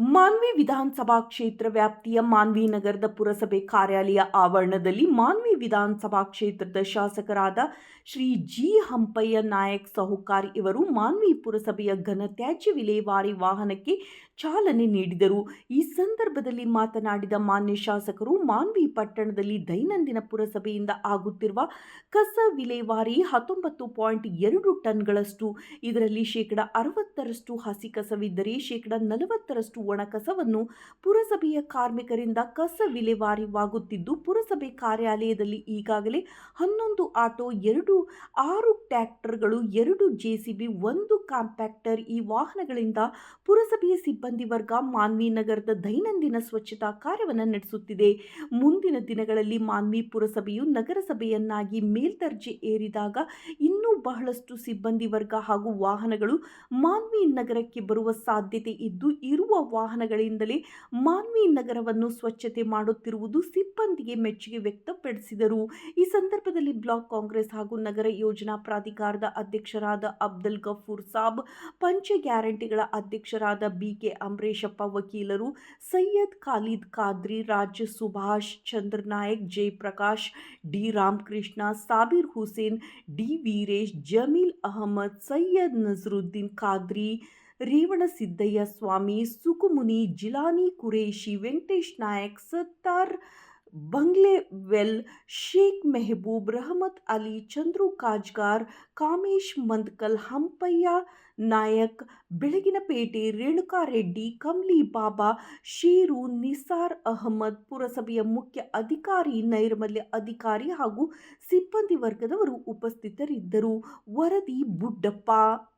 ಮಾನ್ವಿ ವಿಧಾನಸಭಾ ಕ್ಷೇತ್ರ ವ್ಯಾಪ್ತಿಯ ಮಾನ್ವಿ ನಗರದ ಪುರಸಭೆ ಕಾರ್ಯಾಲಯ ಆವರಣದಲ್ಲಿ ಮಾನ್ವಿ ವಿಧಾನಸಭಾ ಕ್ಷೇತ್ರದ ಶಾಸಕರಾದ ಶ್ರೀ ಜಿ ಹಂಪಯ್ಯ ನಾಯಕ್ ಸಹುಕಾರ್ ಇವರು ಮಾನ್ವಿ ಪುರಸಭೆಯ ಘನತ್ಯಾಜ್ಯ ವಿಲೇವಾರಿ ವಾಹನಕ್ಕೆ ಚಾಲನೆ ನೀಡಿದರು. ಈ ಸಂದರ್ಭದಲ್ಲಿ ಮಾತನಾಡಿದ ಮಾನ್ಯ ಶಾಸಕರು, ಮಾನ್ವಿ ಪಟ್ಟಣದಲ್ಲಿ ದೈನಂದಿನ ಪುರಸಭೆಯಿಂದ ಆಗುತ್ತಿರುವ ಕಸ ವಿಲೇವಾರಿ ಹತ್ತೊಂಬತ್ತು ಪಾಯಿಂಟ್ ಎರಡು ಟನ್ಗಳಷ್ಟು, ಇದರಲ್ಲಿ ಶೇಕಡ ಅರವತ್ತರಷ್ಟು ಹಸಿ ಕಸವಿದ್ದರೆ ಶೇಕಡ ನಲವತ್ತರಷ್ಟು ಒಣ ಕಸವನ್ನು ಪುರಸಭೆಯ ಕಾರ್ಮಿಕರಿಂದ ಕಸ ವಿಲೇವಾರಿವಾಗುತ್ತಿದ್ದು ಪುರಸಭೆ ಕಾರ್ಯಾಲಯದಲ್ಲಿ ಈಗಾಗಲೇ ಹನ್ನೊಂದು ಆಟೋ, ಎರಡು, ಆರು ಟ್ರ್ಯಾಕ್ಟರ್ಗಳು ಎರಡು ಜೆಸಿಬಿ, ಒಂದು ಕಾಂಪ್ಯಾಕ್ಟರ್ ಈ ವಾಹನಗಳಿಂದ ಪುರಸಭೆಯ ಸಿಬ್ಬಂದಿ ವರ್ಗ ಮಾನ್ವಿ ನಗರದ ದೈನಂದಿನ ಸ್ವಚ್ಛತಾ ಕಾರ್ಯವನ್ನು ನಡೆಸುತ್ತಿದೆ. ಮುಂದಿನ ದಿನಗಳಲ್ಲಿ ಮಾನ್ವಿ ಪುರಸಭೆಯು ನಗರಸಭೆಯನ್ನಾಗಿ ಮೇಲ್ದರ್ಜೆ ಏರಿದಾಗ ಇನ್ನೂ ಬಹಳಷ್ಟು ಸಿಬ್ಬಂದಿ ವರ್ಗ ಹಾಗೂ ವಾಹನಗಳು ಮಾನ್ವಿ ನಗರಕ್ಕೆ ಬರುವ ಸಾಧ್ಯತೆ ಇದ್ದು, ಇರುವ ವಾಹನಗಳಿಂದಲೇ ಮಾನ್ವಿ ನಗರವನ್ನು ಸ್ವಚ್ಛತೆ ಮಾಡುತ್ತಿರುವುದು ಸಿಬ್ಬಂದಿಗೆ ಮೆಚ್ಚುಗೆ ವ್ಯಕ್ತಪಡಿಸಿದರು. ಈ ಸಂದರ್ಭದಲ್ಲಿ ಬ್ಲಾಕ್ ಕಾಂಗ್ರೆಸ್ ಹಾಗೂ ನಗರ ಯೋಜನಾ ಪ್ರಾಧಿಕಾರದ ಅಧ್ಯಕ್ಷರಾದ ಅಬ್ದುಲ್ ಗಫೂರ್ ಸಾಬ್, ಪಂಚ ಗ್ಯಾರಂಟಿಗಳ ಅಧ್ಯಕ್ಷರಾದ ಬಿಕೆ ಅಂಬರೀಶಪ್ಪ ವಕೀಲರು, ಸೈಯದ್ ಖಾಲಿದ್ ಖಾದ್ರಿ ರಾಜ್ಯ ಸುಭಾಷ್ ಚಂದ್ರ ನಾಯಕ್, ಜಯಪ್ರಕಾಶ್, ಡಿ ರಾಮಕೃಷ್ಣ, ಸಾಬೀರ್ ಹುಸೇನ್, ಡಿ ವೀರೇಶ್, ಜಮೀಲ್ ಅಹಮದ್, ಸೈಯದ್ ನಜರುದ್ದೀನ್ ಖಾದ್ರಿ ರೇವಣಸಿದ್ದಯ್ಯ ಸ್ವಾಮಿ, ಸುಕುಮುನಿ, ಜಿಲಾನಿ, ಕುರೇಶಿ, ವೆಂಕಟೇಶ್ ನಾಯಕ್, ಸತ್ತಾರ್ ಬಂಗ್ಲೆವೆಲ್, ಶೇಖ್ ಮೆಹಬೂಬ್, ರಹಮತ್ ಅಲಿ, ಚಂದ್ರು ಕಾಜ್ಗಾರ್, ಕಾಮೇಶ್ ಮಂದ್ಕಲ್, ಹಂಪಯ್ಯ ನಾಯಕ್, ಬೆಳಗಿನಪೇಟೆ ರೇಣುಕಾರೆಡ್ಡಿ ಕಮ್ಲಿ ಬಾಬಾ, ಶೇರು ನಿಸಾರ್ ಅಹಮದ್, ಪುರಸಭೆಯ ಮುಖ್ಯ ಅಧಿಕಾರಿ, ನೈರ್ಮಲ್ಯ ಅಧಿಕಾರಿ ಹಾಗೂ ಸಿಬ್ಬಂದಿ ವರ್ಗದವರು ಉಪಸ್ಥಿತರಿದ್ದರು. ವರದಿ ಬುಡ್ಡಪ್ಪ